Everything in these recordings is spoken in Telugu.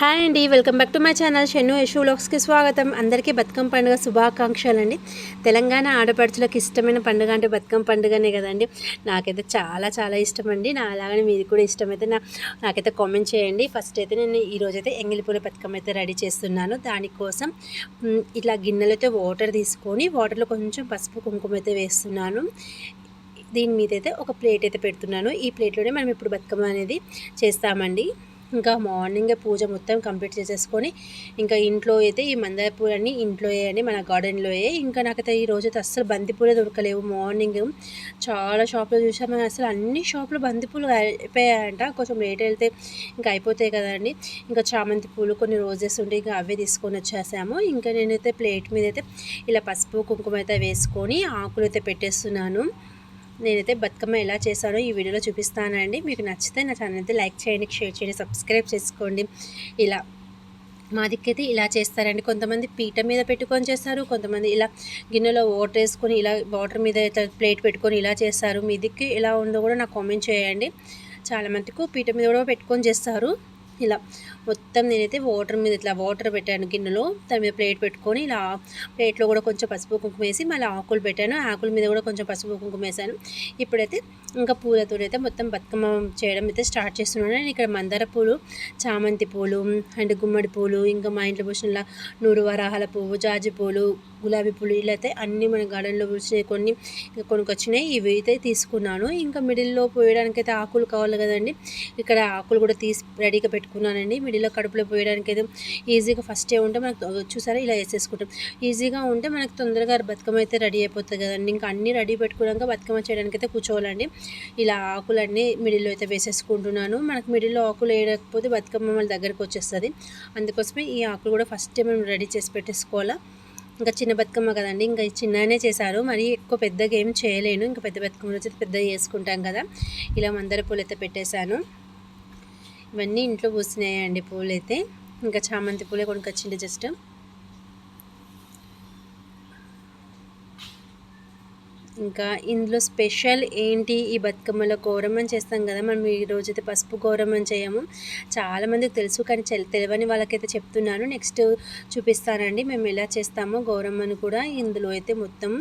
హాయ్ అండి welcome back to my channel Shennu Yashu వ్లాగ్స్కి స్వాగతం. అందరికీ బతుకమ్మ పండుగ శుభాకాంక్షలు అండి తెలంగాణ ఆడపడుచులకు ఇష్టమైన పండుగ అంటే బతుకమ్మ పండుగనే కదండి. నాకైతే చాలా చాలా ఇష్టం అండి నా అలాగనే మీది కూడా ఇష్టమైతే నా నాకైతే కామెంట్ చేయండి. ఫస్ట్ అయితే నేను ఈరోజైతే ఎంగిలిపూల బతుకమ్మ అయితే రెడీ చేస్తున్నాను. దానికోసం ఇట్లా గిన్నెలతో వాటర్ తీసుకొని వాటర్లో కొంచెం పసుపు కుంకుమ అయితే వేస్తున్నాను. దీని మీద అయితే ఒక ప్లేట్ అయితే పెడుతున్నాను. ఈ ప్లేట్లోనే మనం ఇప్పుడు బతుకమ్మ అనేది చేస్తామండి. ఇంకా మార్నింగే పూజ మొత్తం కంప్లీట్ చేసేసుకొని ఇంకా ఇంట్లో అయితే ఈ మందార పూలన్నీ ఇంట్లో అని మన గార్డెన్లోయే ఇంకా నాకైతే ఈ రోజైతే అస్సలు బంతిపూలే దొరకలేవు. మార్నింగ్ చాలా షాప్లో చూసాము అసలు అన్ని షాపులు బంతిపూలు అయిపోయాయంట. కొంచెం లేట్ వెళ్తే ఇంకా అయిపోతాయి కదండి. ఇంకా చామంతి పూలు కొన్ని రోజెస్ ఉంటే ఇంకా అవే తీసుకొని వచ్చేసాము. ఇంకా నేనైతే ప్లేట్ మీద అయితే ఇలా పసుపు కుంకుమ అయితే వేసుకొని ఆకులు అయితే పెట్టేస్తున్నాను. నేనైతే బతుకమ్మ ఎలా చేశానో ఈ వీడియోలో చూపిస్తానండి. మీకు నచ్చితే నా ఛానల్ అయితే లైక్ చేయండి షేర్ చేయండి సబ్స్క్రైబ్ చేసుకోండి. ఇలా మా దిక్కైతే ఇలా చేస్తారండి. కొంతమంది పీట మీద పెట్టుకొని చేస్తారు కొంతమంది ఇలా గిన్నెలో వాటర్ వేసుకొని ఇలా వాటర్ మీద ప్లేట్ పెట్టుకొని ఇలా చేస్తారు. మీ దిక్కు ఎలా ఉందో కూడా నాకు కామెంట్ చేయండి. చాలా మందికి పీట మీద కూడా పెట్టుకొని చేస్తారు. ఇలా మొత్తం నేనైతే వాటర్ మీద ఇట్లా వాటర్ పెట్టాను గిన్నెలో. దాని మీద ప్లేట్ పెట్టుకొని ఇలా ప్లేట్లో కూడా కొంచెం పసుపు కుంకుమ వేసి మళ్ళీ ఆకులు పెట్టాను. ఆకుల మీద కూడా కొంచెం పసుపు కుంకుమ వేసాను. ఇప్పుడైతే ఇంకా పూలతో అయితే మొత్తం బతుకమ్మ చేయడం అయితే స్టార్ట్ చేస్తున్నాను. నేను ఇక్కడ మందార పూలు చామంతి పూలు అండ్ గుమ్మడి పూలు ఇంకా మా ఇంట్లో పోసిన నూరు వరాహాల పువ్వు జాజి పూలు గులాబీ పూలు ఇలా అయితే అన్నీ మన గార్డెన్లో పూసినాయి. కొన్ని కొనుకొచ్చినాయి ఇవి అయితే తీసుకున్నాను. ఇంకా మిడిల్లో పోయడానికి అయితే ఆకులు కావాలి కదండి. ఇక్కడ ఆకులు కూడా తీసి రెడీగా పెట్టుకున్నానండి. మిడిల్లో కడుపులో పోయడానికి అయితే ఈజీగా ఫస్ట్ ఏ ఉంటే మనకు చూసారా? ఇలా వేసేసుకుంటాం. ఈజీగా ఉంటే మనకు తొందరగా బతుకమ్మ అయితే రెడీ అయిపోతుంది కదండి. ఇంకా అన్నీ రెడీ పెట్టుకున్నాక బతుకమ్మ చేయడానికి అయితే కూర్చోవాలండి. ఇలా ఆకులన్నీ మిడిల్లో అయితే వేసేసుకుంటున్నాను. మనకు మిడిల్లో ఆకులు వేయకపోతే బతుకమ్మ మన దగ్గరకు వచ్చేస్తుంది అందుకోసమే ఈ ఆకులు కూడా ఫస్ట్ మనం రెడీ చేసి పెట్టేసుకోవాలా? ఇంకా చిన్న బతుకమ్మ కదండి ఇంకా చిన్ననే చేశారు. మరి ఎక్కువ పెద్దగా ఏం చేయలేను. ఇంకా పెద్ద బతుకమ్మ వచ్చి పెద్దగా చేసుకుంటాం కదా. ఇలా మందర పూలు అయితే పెట్టేశాను. ఇవన్నీ ఇంట్లో పూసినాయండి పూలు అయితే ఇంకా చామంతి పూలే కొనుకొచ్చిండే జస్ట్. ఇంకా ఇందులో స్పెషల్ ఏంటి ఈ బతుకమ్మలో గౌరమ్మని చేస్తాం కదా మనం ఈ రోజైతే పసుపు గౌరమ్మని చేయము. చాలామందికి తెలుసు కానీ తెలియని వాళ్ళకైతే చెప్తున్నాను. నెక్స్ట్ చూపిస్తానండి మేము ఎలా చేస్తామో గౌరమ్మను కూడా ఇందులో అయితే మొత్తం.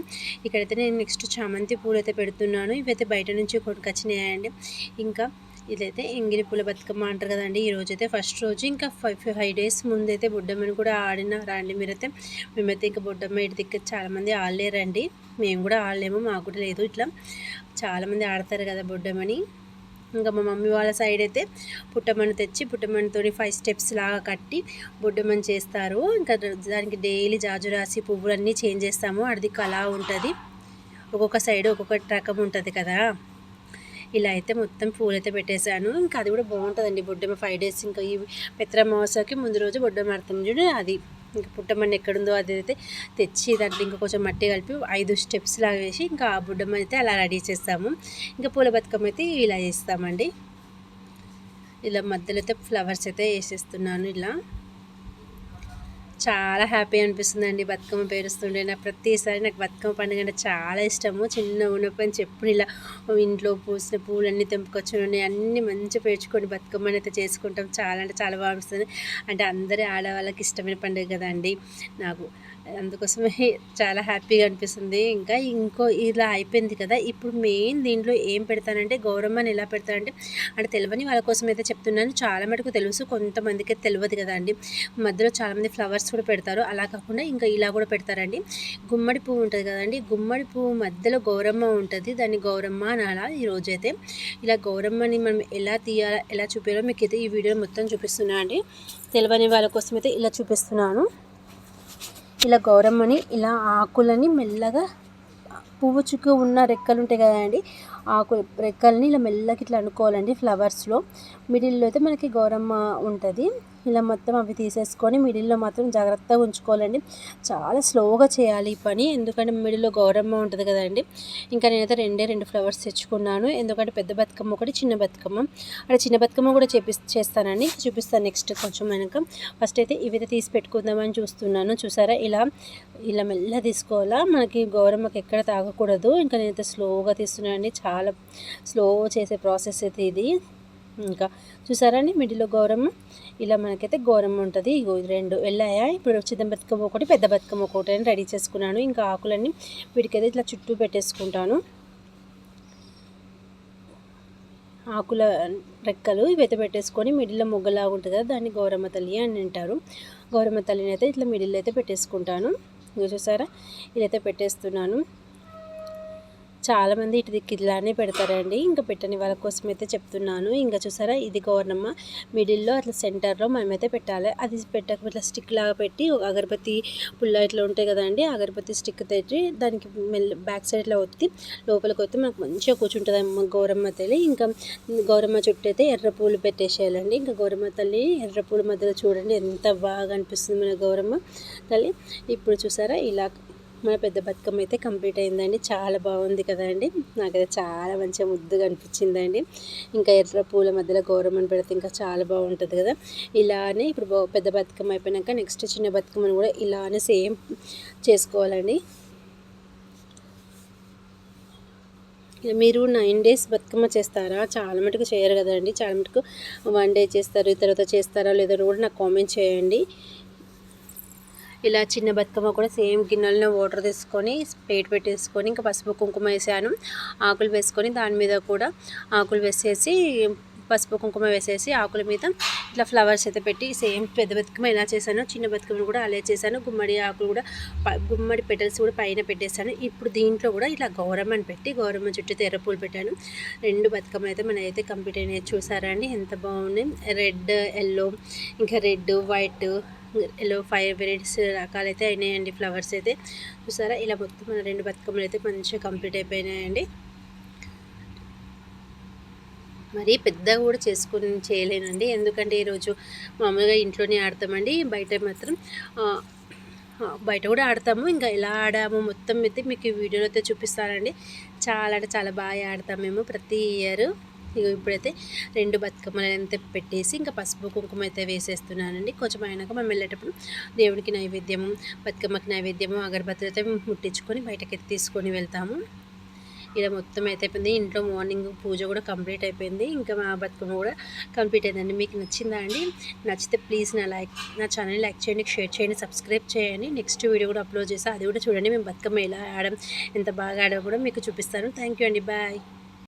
ఇక్కడైతే నేను నెక్స్ట్ చామంతి పూలు అయితే పెడుతున్నాను. ఇవైతే బయట నుంచి కొనుకొచ్చినాయండి. ఇంకా ఇదైతే ఎంగిలి పూల బతుకమ్మ అంటారు కదండి. ఈ రోజు అయితే ఫస్ట్ రోజు ఇంకా ఫైవ్ ఫైవ్ డేస్ ముందైతే బుడ్డమ్మని కూడా ఆడిన రండి మీరైతే. మేమైతే ఇంకా బుడ్డమ్మ ఇటు దిక్కు చాలామంది ఆడలేరండి. మేము కూడా ఆడలేము మాకు కూడా లేదు ఇట్లా. చాలామంది ఆడతారు కదా బుడ్డమ్మని. ఇంకా మా మమ్మీ వాళ్ళ సైడ్ అయితే పుట్టమని తెచ్చి పుట్టమనితో ఫైవ్ స్టెప్స్ లాగా కట్టి బుడ్డమని చేస్తారు. ఇంకా దానికి డైలీ జాజు రాసి పువ్వులన్నీ చేంజ్ చేస్తాము. అది కళ ఉంటుంది. ఒక్కొక్క సైడ్ ఒక్కొక్క రకం ఉంటుంది కదా. ఇలా అయితే మొత్తం పూలైతే పెట్టేశాను. ఇంకా అది కూడా బాగుంటుందండి బొడ్డమ్మ. ఫైవ్ డేస్ ఇంకా ఈ పెత్రమాసకి ముందు రోజు బొడ్డమ్మ అర్థం చూడు అది ఇంకా పుట్టమ్మని ఎక్కడుందో అది అయితే తెచ్చి దాంట్లో ఇంకా కొంచెం మట్టి కలిపి ఐదు స్టెప్స్ లాగా వేసి ఇంకా ఆ బుడ్డమ్మ అయితే అలా రెడీ చేస్తాము. ఇంకా పూల బతుకమ్మ అయితే ఇలా చేస్తామండి. ఇలా మధ్యలో అయితే ఫ్లవర్స్ అయితే వేసేస్తున్నాను ఇలా. చాలా హ్యాపీ అనిపిస్తుందండి బతుకమ్మ పేరుస్తుంటే నాకు ప్రతిసారి నాకు బతుకమ్మ పండుగ అంటే చాలా ఇష్టము. చిన్న ఉన్నప్పుడు చెప్పుడు ఇలా ఇంట్లో పూసిన పూలన్నీ తెంపుకొచ్చుకొని అన్నీ మంచిగా పేర్చుకొని బతుకమ్మని అయితే చేసుకుంటాం. చాలా అంటే చాలా బాగా అంటే అందరి ఆడవాళ్ళకి ఇష్టమైన పండుగ కదండి. నాకు అందుకోసమే చాలా హ్యాపీగా అనిపిస్తుంది. ఇంకా ఇంకో ఇలా అయిపోయింది కదా ఇప్పుడు మెయిన్ దీంట్లో ఏం పెడతానంటే గౌరమ్మని ఎలా పెడతానంటే అంటే తెలియని వాళ్ళ కోసం అయితే చెప్తున్నాను. చాలా మటుకు తెలుసు కొంతమందికి తెలియదు కదండి మధ్యలో చాలామంది ఫ్లవర్స్ కూడా పెడతారు. అలా కాకుండా ఇంకా ఇలా కూడా పెడతారండి. గుమ్మడి పువ్వు ఉంటుంది కదండి గుమ్మడి పువ్వు మధ్యలో గౌరమ్మ ఉంటుంది. దాన్ని గౌరమ్మ అనాలా ఈ రోజైతే. ఇలా గౌరమ్మని మనం ఎలా తీయాలా ఎలా చూపించాలో మీకు అయితే ఈ వీడియో మొత్తం చూపిస్తున్నా అండి. తెలియని వాళ్ళ కోసం అయితే ఇలా చూపిస్తున్నాను. ఇలా గౌరమ్మని ఇలా ఆకులని మెల్లగా పువ్వు చుక్క ఉన్న రెక్కలు ఉంటాయి కదండి ఆకు రెక్కల్ని ఇలా మెల్లగా ఇట్లా అనుకోవాలండి ఫ్లవర్స్లో మిడిల్లో అయితే మనకి గౌరమ్మ ఉంటుంది. ఇలా మొత్తం అవి తీసేసుకొని మిడిల్లో మాత్రం జాగ్రత్తగా ఉంచుకోవాలండి. చాలా స్లోగా చేయాలి ఈ పని. ఎందుకంటే మిడిల్లో గౌరమ్మ ఉంటుంది కదండి. ఇంకా నేనైతే రెండే రెండు ఫ్లవర్స్ తెచ్చుకున్నాను. ఎందుకంటే పెద్ద బతుకమ్మ ఒకటి చిన్న బతుకమ్మ. అంటే చిన్న బతుకమ్మ కూడా చేపి చేస్తానండి. చూపిస్తాను నెక్స్ట్ కొంచెం వెనక. ఫస్ట్ అయితే ఇవైతే తీసి పెట్టుకుందామని చూస్తున్నాను. చూసారా? ఇలా ఇలా మెల్ల తీసుకోవాలా? మనకి గౌరమ్మకి ఎక్కడ తాగకూడదు. ఇంకా నేనైతే స్లోగా తీస్తున్నానండి. చాలా స్లో చేసే ప్రాసెస్ అయితే ఇది. ఇంకా చూసారా అండి మిడిలో గౌరమ్మ. ఇలా మనకైతే గౌరమ్మ ఉంటుంది. ఇగో ఇది రెండు వెళ్ళాయా ఇప్పుడు చిన్న బతుకమ్మ ఒకటి పెద్ద బతుకమ్మ ఒకటి అని రెడీ చేసుకున్నాను. ఇంకా ఆకులన్నీ వీటికైతే ఇట్లా చుట్టూ పెట్టేసుకుంటాను. ఆకుల రెక్కలు ఇవైతే పెట్టేసుకొని మిడిల్లో మొగ్గలాగా ఉంటుంది కదా దాన్ని గౌరమ్మ తల్లి అని అంటారు. గౌరమ్మ తల్లిని అయితే ఇట్లా మిడిల్లో అయితే పెట్టేసుకుంటాను. ఇంకా చూసారా? ఇదైతే పెట్టేస్తున్నాను. చాలామంది ఇటు దిక్కు ఇలానే పెడతారండి. ఇంకా పెట్టని వాళ్ళ కోసం అయితే చెప్తున్నాను. ఇంకా చూసారా ఇది గౌరమ్మ మిడిల్లో అట్లా సెంటర్లో మనమైతే పెట్టాలి. అది పెట్టక ఇట్లా స్టిక్ లాగా పెట్టి అగరబత్తి పుల్ల ఇట్లా ఉంటాయి కదండి అగరబత్తి స్టిక్ తెచ్చి దానికి మెల్ల బ్యాక్ సైడ్లో ఒత్తి లోపలికి వస్తే మనకు మంచిగా కూర్చుంటుంది అమ్మ గౌరమ్మ తల్లి. ఇంకా గౌరమ్మ చుట్టూ అయితే ఎర్ర పూలు పెట్టేసేయాలండి. ఇంకా గౌరమ్మ తల్లి ఎర్ర పూల మధ్యలో చూడండి ఎంత బాగా అనిపిస్తుంది మన గౌరమ్మ తల్లి. ఇప్పుడు చూసారా ఇలా మన పెద్ద బతుకమ్మ అయితే కంప్లీట్ అయిందండి. చాలా బాగుంది కదండి. నాకైతే చాలా మంచిగా ముద్దుగా అనిపించిందండి. ఇంకా ఎర్ర పూల మధ్యలో గౌరమ్మని పెడితే ఇంకా చాలా బాగుంటుంది కదా. ఇలానే ఇప్పుడు పెద్ద బతుకమ్మ అయిపోయినాక నెక్స్ట్ చిన్న బతుకమ్మను కూడా ఇలానే సేమ్ చేసుకోవాలండి. మీరు నైన్ డేస్ బతుకమ్మ చేస్తారా? చాలా మటుకు చేయరు కదండి. చాలా మటుకు వన్ డే చేస్తారు తర్వాత చేస్తారా? లేదో కూడా నాకు కామెంట్ చేయండి. ఇలా చిన్న బతుకమ్మ కూడా సేమ్ గిన్నెలను వాటర్ తీసుకొని ప్లేట్ పెట్టేసుకొని ఇంకా పసుపు కుంకుమ వేసాను. ఆకులు వేసుకొని దాని మీద కూడా ఆకులు వేసేసి పసుపు కుంకుమ వేసేసి ఆకుల మీద ఇట్లా ఫ్లవర్స్ అయితే పెట్టి సేమ్ పెద్ద బతుకమ్మ ఎలా చేశాను చిన్న బతుకమ్మను కూడా అలా చేశాను. గుమ్మడి ఆకులు కూడా ప- గుమ్మడి పెటల్స్ కూడా పైన పెట్టేశాను. ఇప్పుడు దీంట్లో కూడా ఇలా గౌరమ్మని పెట్టి గౌరమ్మ చుట్టూ తెర్రపూలు పెట్టాను. రెండు బతుకమ్మలు అయితే మన అయితే కంప్లీట్ అయినాయి. చూసారా అండి? ఎంత బాగున్నాయి. రెడ్ ఎల్లో ఇంకా red white yellow five varieties రకాలైతే అయినాయండి ఫ్లవర్స్ అయితే. చూసారా? ఇలా మొత్తం మన రెండు బతుకమ్మలు అయితే మంచిగా కంప్లీట్ అయిపోయినాయండి. మరి పెద్దగా కూడా చేసుకుని చేయలేనండి. ఎందుకంటే ఈరోజు మామూలుగా ఇంట్లోనే ఆడతామండి. బయట మాత్రం బయట కూడా ఆడతాము. ఇంకా ఎలా ఆడాము మొత్తం అయితే మీకు ఈ వీడియోలో అయితే చూపిస్తానండి. చాలా అంటే చాలా బాగా ఆడతాం మేము ప్రతి ఇయర్. ఇక ఇప్పుడైతే రెండు బతుకమ్మలు అయితే పెట్టేసి ఇంకా పసుపు కుంకుమ అయితే వేసేస్తున్నానండి. కొంచెం అయినాక మనం వెళ్ళేటప్పుడు దేవుడికి నైవేద్యము బతుకమ్మకి నైవేద్యము అగరబత్తులు అయితే ముట్టించుకొని బయటకి తీసుకొని వెళ్తాము. ఇలా మొత్తం అయితే అయిపోయింది. ఇంట్లో మార్నింగ్ పూజ కూడా కంప్లీట్ అయిపోయింది. ఇంకా మా బతుకమ్మ కూడా కంప్లీట్ అయిందండి. మీకు నచ్చిందా అండి? నచ్చితే ప్లీజ్ నా లైక్ నా ఛానల్ లైక్ చేయండి షేర్ చేయండి సబ్స్క్రైబ్ చేయండి. నెక్స్ట్ వీడియో కూడా అప్లోడ్ చేసి అది కూడా చూడండి. మేము బతుకమ్మ ఎలా ఆడడం ఎంత బాగా ఆడామో కూడా మీకు చూపిస్తాను. థ్యాంక్ యూ అండి. బాయ్.